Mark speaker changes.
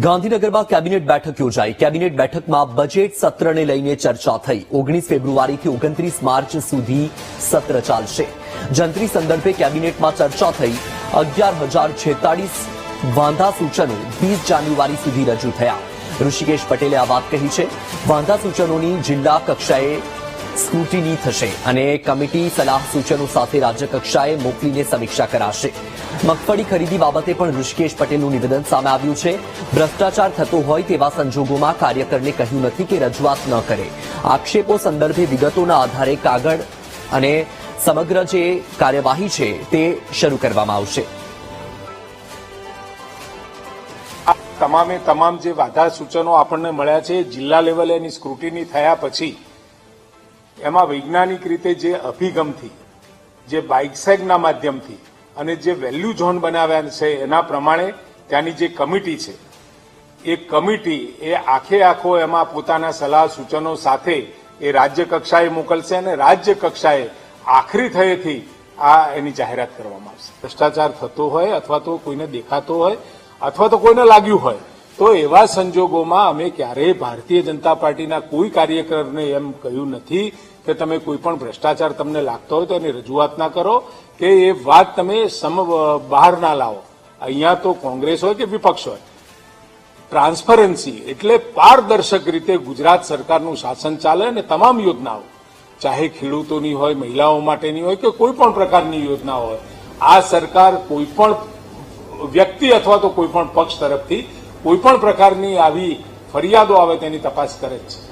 Speaker 1: ગાંધીનગરમાં કેબિનેટ બેઠક યોજાઈ. કેબિનેટ બેઠકમાં બજેટ સત્રને લઈને ચર્ચા થઈ. ઓગણીસ ફેબ્રુઆરીથી ઓગણત્રીસ માર્ચ સુધી સત્ર ચાલશે. જંત્રી સંદર્ભે કેબિનેટમાં ચર્ચા થઈ. અગિયાર હજાર છેતાળીસ વાંધા સૂચનો વીસ જાન્યુઆરી સુધી રજૂ થયા. ઋષિકેશ પટેલે આ વાત કહી છે. વાંધા સૂચનોની જિલ્લા કક્ષાએ સ્ક્રુટિની થશે અને કમિટી સલાહ સૂચનો સાથે રાજ્ય કક્ષાએ મોકલીને સમીક્ષા કરાશે. મગફળી ખરીદી બાબતે પણ ઋષિકેશ પટેલનું નિવેદન સામે આવ્યું છે. ભ્રષ્ટાચાર થતો હોય તેવા સંજોગોમાં કાર્યકરને કહ્યું નથી કે રજૂઆત ન કરે. આક્ષેપો સંદર્ભે વિગતોના આધારે કાગળ અને સમગ્ર જે કાર્યવાહી છે તે શરૂ કરવામાં આવશે.
Speaker 2: તમામે તમામ જે વાધા સૂચનો આપણને મળ્યા છે, જિલ્લા લેવલે એની સ્ક્રુટિની થયા પછી એમાં વૈજ્ઞાનિક રીતે જે અભિગમથી, જે બાઇકસેગના માધ્યમથી અને જે વેલ્યુ ઝોન બનાવ્યા છે એના પ્રમાણે ત્યાંની જે કમિટી છે, એ કમિટી એ આખે આખો એમાં પોતાના સલાહ સૂચનો સાથે એ રાજ્ય કક્ષાએ મોકલશે અને રાજ્ય કક્ષાએ આખરી થયેથી આ એની જાહેરાત કરવામાં આવશે. ભ્રષ્ટાચાર થતો હોય અથવા તો કોઈને દેખાતો હોય અથવા તો કોઈને લાગ્યું હોય તો એવા સંજોગોમાં અમે ક્યારેય ભારતીય જનતા પાર્ટીના કોઈ કાર્યકરને એમ કહ્યું નથી કે તમે કોઈ પણ ભ્રષ્ટાચાર તમને લાગતો હોય તો એની રજૂઆત ના કરો, કે એ વાત તમે સમ બહાર ના લાવો. અહીંયા તો કોંગ્રેસ હોય કે વિપક્ષ હોય. ટ્રાન્સપરન્સી એટલે પારદર્શક રીતે ગુજરાત સરકારનું શાસન ચાલે અને તમામ યોજનાઓ, ચાહે ખેડૂતોની હોય, મહિલાઓ માટેની હોય કે કોઈ પણ પ્રકારની યોજના હોય, આ સરકાર કોઈ પણ વ્યક્તિ અથવા તો કોઈ પણ પક્ષ તરફથી કોઈ પણ પ્રકારની આવી ફરિયાદો આવે તેની તપાસ કરે છે.